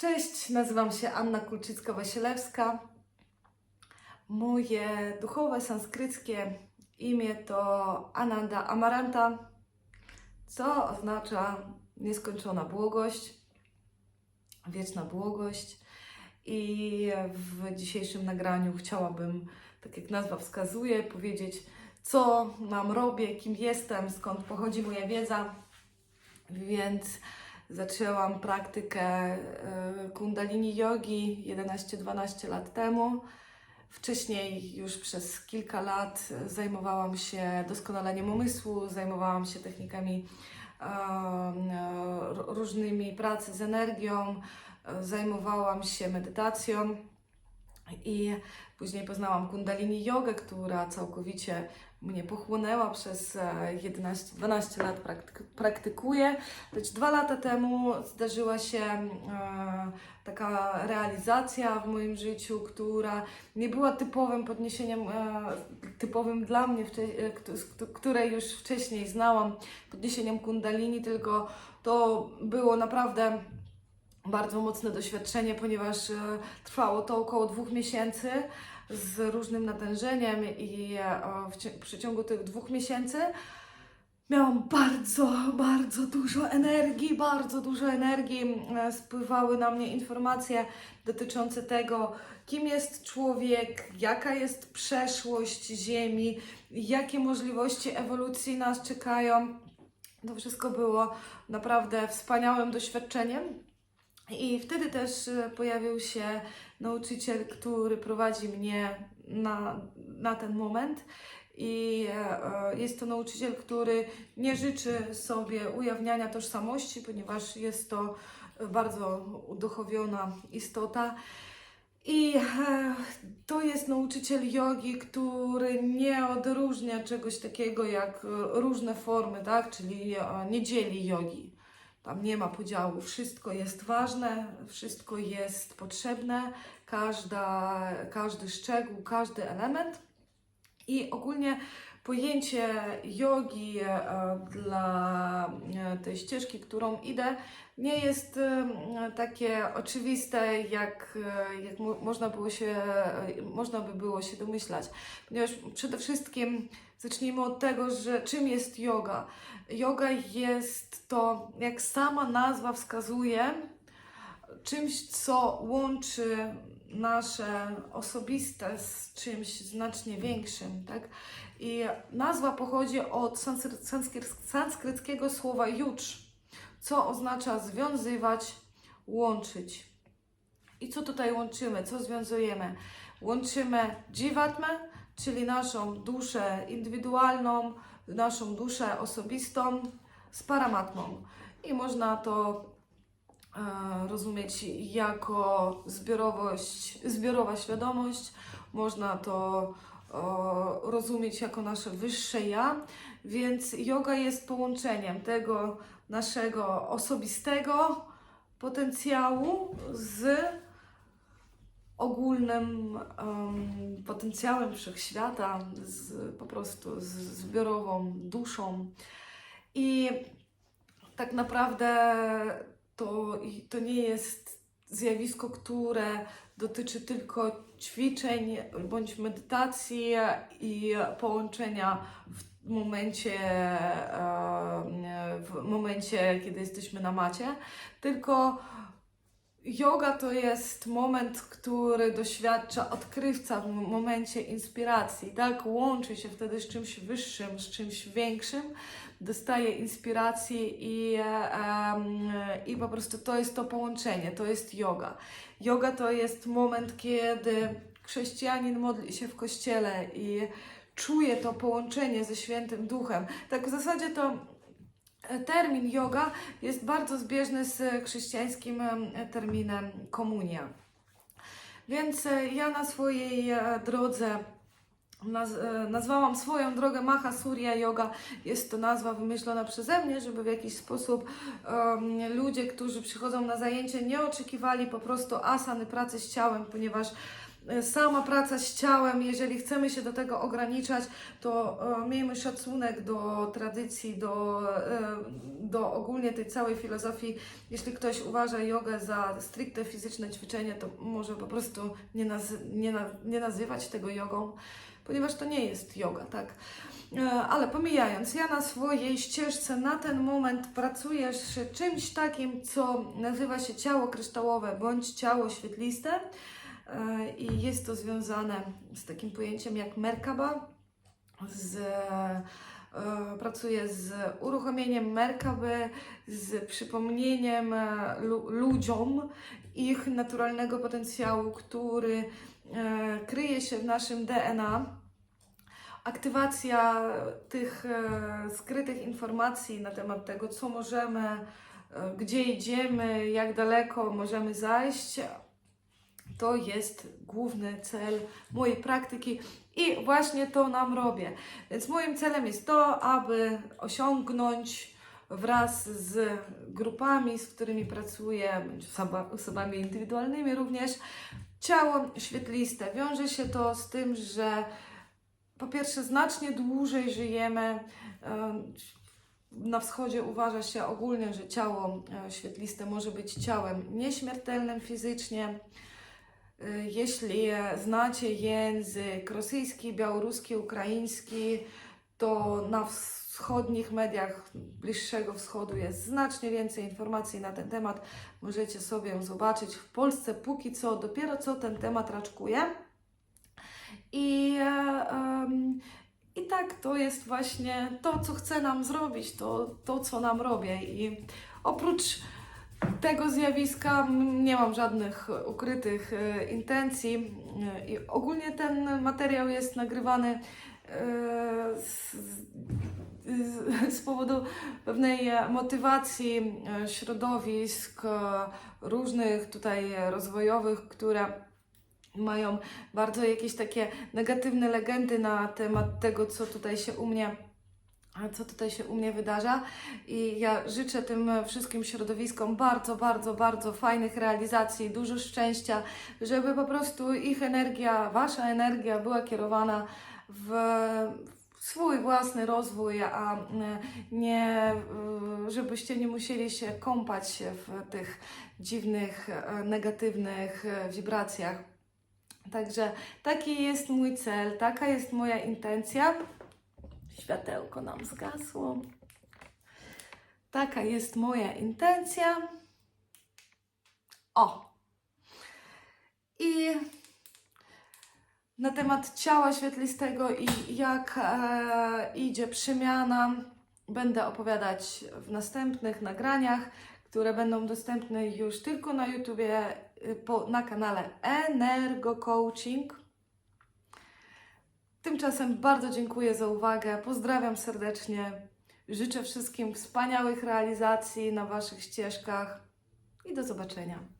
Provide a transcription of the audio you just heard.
Cześć, nazywam się Anna Kulczycka-Wasilewska. Moje duchowe sanskryckie imię to Ananda Amaranta, co oznacza nieskończona błogość, wieczna błogość. I w dzisiejszym nagraniu chciałabym, tak jak nazwa wskazuje, powiedzieć, co nam robię, kim jestem, skąd pochodzi moja wiedza. Więc zaczęłam praktykę e, kundalini jogi 11-12 lat temu. Wcześniej już przez kilka lat zajmowałam się doskonaleniem umysłu, zajmowałam się technikami e, różnymi pracy z energią, e, zajmowałam się medytacją i później poznałam kundalini jogę, która całkowicie mnie pochłonęła przez e, 11-12 lat praktyk- praktykuję. Lecz dwa lata temu zdarzyła się e, taka realizacja w moim życiu, która nie była typowym podniesieniem, e, typowym dla mnie, e, kt- kt- które już wcześniej znałam, podniesieniem kundalini, tylko to było naprawdę bardzo mocne doświadczenie, ponieważ e, trwało to około dwóch miesięcy z różnym natężeniem i e, w przeciągu tych dwóch miesięcy miałam bardzo, bardzo dużo energii, bardzo dużo energii. E, Spływały na mnie informacje dotyczące tego, kim jest człowiek, jaka jest przeszłość Ziemi, jakie możliwości ewolucji nas czekają. To wszystko było naprawdę wspaniałym doświadczeniem. I wtedy też e, pojawił się nauczyciel, który prowadzi mnie na, na ten moment. I e, e, jest to nauczyciel, który nie życzy sobie ujawniania tożsamości, ponieważ jest to bardzo uduchowiona istota. I to jest nauczyciel jogi, który nie odróżnia czegoś takiego jak różne formy, tak? czyli nie dzieli jogi. Tam nie ma podziału, wszystko jest ważne, wszystko jest potrzebne, każda, każdy szczegół, każdy element. I ogólnie pojęcie jogi e, dla e, tej ścieżki, którą idę, nie jest e, takie oczywiste, jak, jak mo- można, było się, można by było się domyślać. Ponieważ przede wszystkim zacznijmy od tego, że czym jest yoga. Yoga jest to, jak sama nazwa wskazuje, czymś, co łączy nasze osobiste z czymś znacznie większym, tak? I nazwa pochodzi od sanskry- sanskry- sanskryckiego słowa jucz, co oznacza związywać, łączyć. I co tutaj łączymy? Co związujemy? Łączymy dziwatmę, czyli naszą duszę indywidualną, naszą duszę osobistą z paramatmą. I można to rozumieć jako zbiorowość, zbiorowa świadomość, można to o, rozumieć jako nasze wyższe ja, więc yoga jest połączeniem tego naszego osobistego potencjału z ogólnym em, potencjałem wszechświata, z, po prostu z zbiorową duszą. I tak naprawdę to, to nie jest zjawisko, które dotyczy tylko ćwiczeń bądź medytacji i połączenia w momencie, e, w momencie, kiedy jesteśmy na macie, tylko Yoga to jest moment, który doświadcza odkrywca w momencie inspiracji, tak? Łączy się wtedy z czymś wyższym, z czymś większym, dostaje inspiracji i, em, i po prostu to jest to połączenie, to jest yoga. Yoga to jest moment, kiedy chrześcijanin modli się w kościele i czuje to połączenie ze świętym duchem. Tak w zasadzie to termin yoga jest bardzo zbieżny z chrześcijańskim em, terminem komunia. Więc e, ja na swojej e, drodze naz, e, nazwałam swoją drogę Maha Surya Yoga. Jest to nazwa wymyślona przeze mnie, żeby w jakiś sposób em, ludzie, którzy przychodzą na zajęcie, nie oczekiwali po prostu asany pracy z ciałem, ponieważ e, sama praca z ciałem, jeżeli chcemy się do tego ograniczać, to e, miejmy szacunek do tradycji, do, e, do ogólnie tej całej filozofii. Jeśli ktoś uważa jogę za stricte fizyczne ćwiczenie, to może po prostu nie, nazy- nie, na- nie nazywać tego jogą, ponieważ to nie jest yoga, tak? E, Ale pomijając, ja na swojej ścieżce na ten moment pracuję z czymś takim, co nazywa się ciało kryształowe bądź ciało świetliste. E, I jest to związane z takim pojęciem jak Merkaba. Z, e, pracuję z uruchomieniem Merkaby, z przypomnieniem e, lu- ludziom ich naturalnego potencjału, który kryje się w naszym DNA aktywacja tych skrytych informacji na temat tego, co możemy, gdzie idziemy, jak daleko możemy zajść, to jest główny cel mojej praktyki i właśnie to nam robię. Więc moim celem jest to, aby osiągnąć wraz z grupami, z którymi pracuję, osobami indywidualnymi również, ciało świetliste. Wiąże się to z tym, że po pierwsze, znacznie dłużej żyjemy. Em, Na wschodzie uważa się ogólnie, że ciało e, świetliste może być ciałem nieśmiertelnym fizycznie. E, Jeśli e, znacie język rosyjski, białoruski, ukraiński, to na wschodnich mediach Bliższego Wschodu jest znacznie więcej informacji na ten temat. Możecie sobie zobaczyć. W Polsce póki co dopiero co ten temat raczkuje. I, em, I tak to jest właśnie to, co chce nam zrobić, to, to co nam robię. I oprócz tego zjawiska nie mam żadnych ukrytych e, intencji. E, I ogólnie ten materiał jest nagrywany e, z, z, z powodu pewnej motywacji środowisk różnych tutaj rozwojowych, które mają bardzo jakieś takie negatywne legendy na temat tego, co tutaj się u mnie co tutaj się u mnie wydarza. I ja życzę tym wszystkim środowiskom bardzo, bardzo, bardzo fajnych realizacji, dużo szczęścia, żeby po prostu ich energia, wasza energia była kierowana w swój własny rozwój, a nie, y, żebyście nie musieli się kąpać w tych dziwnych, e, negatywnych e, wibracjach. Także taki jest mój cel, taka jest moja intencja. Światełko nam zgasło. Taka jest moja intencja. O! I na temat ciała świetlistego i jak e, idzie przemiana, będę opowiadać w następnych nagraniach, które będą dostępne już tylko na YouTubie y, po, na kanale Energo Coaching. Tymczasem bardzo dziękuję za uwagę. Pozdrawiam serdecznie. Życzę wszystkim wspaniałych realizacji na Waszych ścieżkach i do zobaczenia.